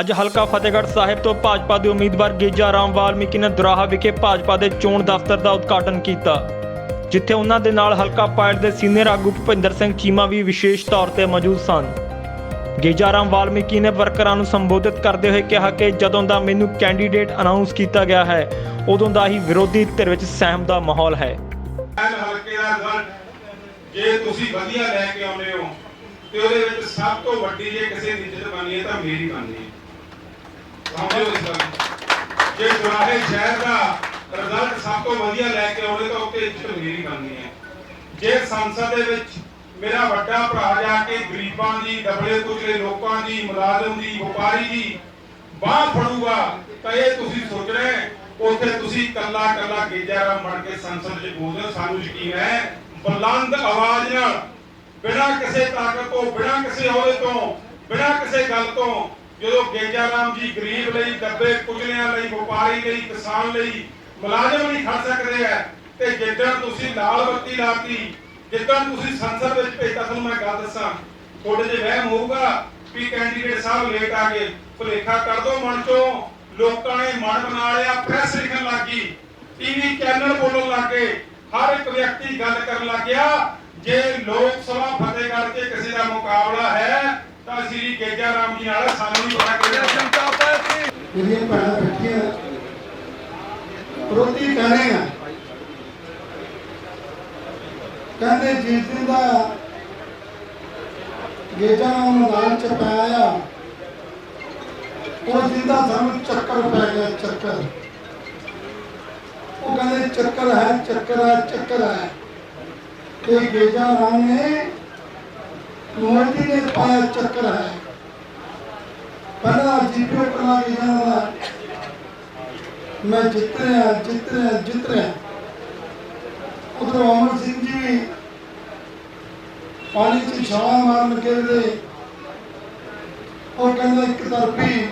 ਅੱਜ ਹਲਕਾ ਫਤਿਹਗੜ੍ਹ ਸਾਹਿਬ ਤੋਂ ਭਾਜਪਾ ਦੇ ਉਮੀਦਵਾਰ ਗੇਜਾ ਰਾਮ ਵਾਲਮੀਕੀ ਨੇ ਦੁਰਾਹਾ ਵਿਖੇ ਭਾਜਪਾ ਦੇ ਚੋਣ ਦਫ਼ਤਰ ਦਾ ਉਦਘਾਟਨ ਕੀਤਾ, ਜਿੱਥੇ ਉਹਨਾਂ ਦੇ ਨਾਲ ਹਲਕਾ ਪਾਇਲਟ ਦੇ ਸੀਨੀਅਰ ਆਗੂ ਭੁਪਿੰਦਰ ਸਿੰਘ ਚੀਮਾ ਵੀ ਵਿਸ਼ੇਸ਼ ਤੌਰ ਤੇ ਮੌਜੂਦ ਸਨ। ਗੇਜਾ ਰਾਮ ਵਾਲਮੀਕੀ ਨੇ ਵਰਕਰਾਂ ਨੂੰ ਸੰਬੋਧਿਤ ਕਰਦੇ ਹੋਏ ਕਿਹਾ ਕਿ ਜਦੋਂ ਦਾ ਮੈਨੂੰ ਕੈਂਡੀਡੇਟ ਅਨਾਉਂਸ ਕੀਤਾ ਗਿਆ ਹੈ, ਉਦੋਂ ਦਾ ਹੀ ਵਿਰੋਧੀ ਧਿਰ ਵਿੱਚ ਸਹਿਮ ਦਾ ਮਾਹੌਲ ਹੈ। ਹਲਕੇ ਦਾ ਰਿਜ਼ਲਟ ਜੇ ਤੁਸੀਂ ਵਧੀਆ ਲੈ ਕੇ ਆਉਂਦੇ ਹੋ, ਤੇ ਉਹਦੇ ਵਿੱਚ ਸਭ ਤੋਂ ਵੱਡੀ ਜੇ ਕਿਸੇ ਦੀ ਇੱਜ਼ਤ ਬਣਨੀ ਹੈ ਤਾਂ ਮੇਰੀ ਬਣਨੀ ਹੈ। ਸਮਝੋ ਇਸ ਗੱਲ ਜੇ ਦੁਰਾਹੇ ਸ਼ਹਿਰ ਦਾ ਰਿਜ਼ਲਟ ਸਭ ਤੋਂ ਵਧੀਆ ਲੈ ਕੇ ਆਉਂਦੇ ਤਾਂ ਉੱਤੇ ਇੱਜ਼ਤ ਬਣਨੀ ਹੈ। ਜੇ ਸੰਸਦ ਦੇ ਵਿੱਚ ਮੇਰਾ ਵੱਡਾ ਭਰਾ ਜਾ ਕੇ ਗਰੀਬਾਂ ਦੀ, ਦਬਲੇ ਕੁਚਲੇ ਲੋਕਾਂ ਦੀ, ਮੁਲਾਜ਼ਮ ਦੀ, ਵਪਾਰੀ ਦੀ ਬਾਹ ਫੜੂਗਾ, ਤਾਂ ਇਹ ਤੁਸੀਂ ਸੋਚਣਾ ਉੱਥੇ ਤੁਸੀਂ ਕੱਲਾ ਕੱਲਾ ਗੇਜਾਰਾ ਮੜ ਕੇ ਸੰਸਦ 'ਚ ਬੋਲਦੇ ਹੋ, ਸਾਨੂੰ ਯਕੀਨ ਹੈ, ਬੁਲੰਦ ਆਵਾਜ਼ ਨਾਲ, ਬਿਨਾਂ ਕਿਸੇ ਤਾਕਤ ਤੋਂ, ਬਿਨਾਂ ਕਿਸੇ ਅਹੁਦੇ ਤੋਂ, ਬਿਨਾਂ ਕਿਸੇ ਗੱਲ ਤੋਂ ਜਦੋਂ ਗੇਜਾ ਰਾਮ ਜੀ ਗਰੀਬ ਲਈ ਦੱਬੇ ਕੁਚਲਿਆਂ ਲਈ, ਵਪਾਰੀ ਲਈ, ਕਿਸਾਨ ਲਈ ਮੁਲਾਜ਼ਮ ਨਹੀਂ ਖੜ ਸਕਦੇ ਆ ਤੇ ਜਿੱਦਣ ਤੁਸੀਂ ਲਾਲ ਬੱਤੀ ਲਾਤੀ ਜਿੱਦਣ ਤੁਸੀਂ ਸੰਸਦ ਵਿੱਚ ਭੇਜਤਾ, ਤੁਹਾਨੂੰ ਮੈਂ ਗੱਲ ਦੱਸਾਂ। ਤੁਹਾਡੇ ਜੇ ਵਹਿਮ ਹੋਊਗਾ ਵੀ ਕੈਂਡੀਡੇਟ ਸਾਹਿਬ ਲੇਟ ਆ ਗਏ, ਭੁਲੇਖਾ ਕਰ ਦੋ ਮਨ ਚੋਂ। ਲੋਕਾਂ ਨੇ ਮਨ ਬਣਾ ਲਿਆ ਪ੍ਰੈਸ ਲਿਖਣ ਲੱਗੀ ਟੀਵੀ ਚੈਨਲ ਬੋਲਣ ਲੱਗੇ ਹਰ ਇੱਕ ਵਿਅਕਤੀ ਗੱਲ ਕਰਨ ਲੱਗਿਆ, ਜੇ ਲੋਕ ਸਭਾ ਫਤਿਹਗੜ੍ਹ 'ਚ ਕਿਸੇ ਦਾ ਮੁਕਾਬਲਾ ਹੈ ਤਾਂ ਸ੍ਰੀ ਗੇਜਾ ਰਾਮ ਜੀ ਨਾਲ ਸਾਨੂੰ ਨਹੀਂ ਪਤਾ ਕਿਹੜਾ ਜਿਹੜੀਆਂ ਭੈਣਾਂ ਬੈਠੀਆਂ ਪ੍ਰੋਤੀ ਕਹਣੇ ਆ। ਕਹਿੰਦੇ ਜਿਸ ਦਿਨ ਦਾ ਗੇਜਾ ਨੂੰ ਮੈਦਾਨ ਚ ਪਾਇਆ ਉਸ ਦਿਨ ਦਾ ਸਾਨੂੰ ਚੱਕਰ ਪੈ ਗਿਆ ਚੱਕਰ। ਉਹ ਕਹਿੰਦੇ ਚੱਕਰ ਹੈ ਚੱਕਰ ਹੈ ਚੱਕਰ ਹੈ। ਇਹ ਗੇਜਾ ਰਾਮ ਨੇ ਮੋਦੀ ਨੇ ਪਾਇਆ ਚੱਕਰ ਹੈ। ਪਹਿਲਾਂ ਜੀਪੀਓ ਕਰਾ ਕੇ ਜਾਣਾ ਮੈਂ ਜਿੱਤ ਰਿਹਾ ਜਿੱਤ ਰਿਹਾ ਜਿੱਤ ਰਿਹਾ ਉਧਰ ਅਮਰ ਸਿੰਘ ਜੀ ਵੀ ਪਾਣੀ 'ਚ ਛਾਲਾਂ ਮਾਰਨ ਲੱਗੇ ਦੇ। ਉਹ ਕਹਿੰਦਾ ਇੱਕ ਤਰਫੀ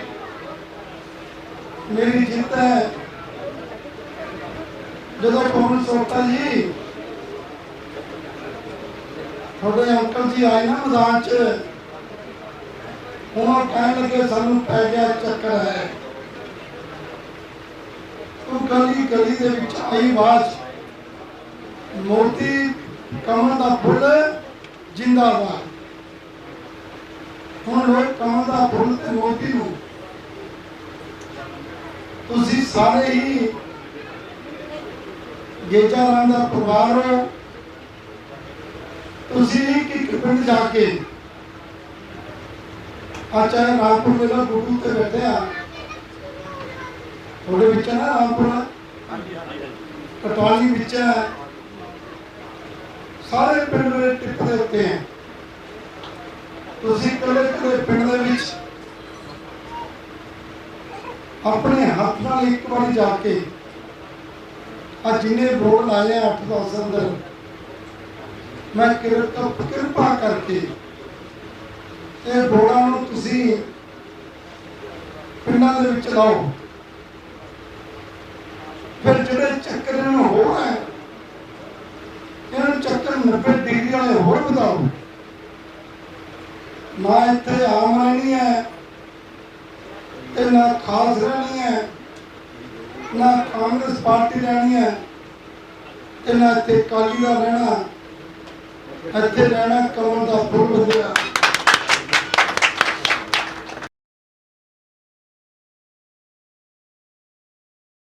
ਮੇਰੀ ਜਿੱਤ ਹੈ। ਜਦੋਂ ਪਵਨ ਸੋਤਾ ਜੀ? ਤੁਹਾਡੇ ਅੰਕਲ ਜੀ ਆਏ ਨਾ ਮੈਦਾਨ 'ਚ। ਉਹਨਾਂ ਕਹਿਣ ਲੱਗੇ, ਸਾਨੂੰ ਪੈ ਗਿਆ ਚੱਕਰ ਹੈ। ਉਹ ਗਲੀ ਗਲੀ ਦੇ ਵਿੱਚ ਆਈ ਆਵਾਜ਼ ਮੋਤੀ ਕਮਲ ਦਾ ਫੁੱਲ ਜਿੰਦਾਬਾਦ। ਹੁਣ ਲੋਕ ਕਮਲ ਦਾ ਫੁੱਲ ਤੇ ਮੋਤੀ ਨੂੰ। ਤੁਸੀਂ ਸਾਰੇ ਹੀ ਗੇਜਾ ਰਾਮ ਦਾ ਪਰਿਵਾਰ ਹੋ। ਤੁਸੀਂ ਇੱਕ ਪਿੰਡ ਜਾ ਕੇ ਅੱਜ ਰਾਮਪੁਰ ਮੇਲਾ ਗੁਰੂ ਤੇ ਬੈਠੇ ਆ। ਤੁਹਾਡੇ ਵਿੱਚ ਨਾ ਰਾਮਪੁਰ? ਕਟਵਾਲੀ ਵਿੱਚ ਸਾਰੇ ਪਿੰਡ ਦੇ ਟਿੱਪ ਦੇ ਉੱਤੇ ਹੈ। ਤੁਸੀਂ ਕੱਲੇ ਕੱਲੇ ਪਿੰਡ ਦੇ ਵਿੱਚ ਆਪਣੇ ਹੱਥ ਨਾਲ ਇੱਕ ਵਾਰੀ ਜਾ ਕੇ ਆ ਜਿੰਨੇ ਬੋਰਡ ਲਾਏ ਆ 8-10 ਅੰਦਰ, ਮੈਂ ਕਿਰਪਾ ਕਿਰਪਾ ਕਰਕੇ ਇਹ ਬੋਰਡਾਂ ਨੂੰ ਤੁਸੀਂ ਪਿੰਡਾਂ ਦੇ ਵਿੱਚ ਲਾਓ ਫਿਰ ਜਿਹੜੇ ਚੱਕਰ ਨੂੰ ਹੋ ਰਹੇ ਇਹਨਾਂ ਨੂੰ ਚੱਕਰ 90 ਡਿਗਰੀ ਵਾਲੇ ਹੋਰ ਵਧਾਓ। ਨਾ ਇੱਥੇ ਆਮ ਰਹਿਣੀ ਹੈ ਤੇ ਨਾ ਖਾਸ ਰਹਿਣੀ ਹੈ, ਨਾ ਕਾਂਗਰਸ ਪਾਰਟੀ ਰਹਿਣੀ ਹੈ ਤੇ ਨਾ ਇੱਥੇ ਕਾਲੀ ਦਾ ਰਹਿਣਾ, ਇੱਥੇ ਰਹਿਣਾ ਕਮਲ ਦਾ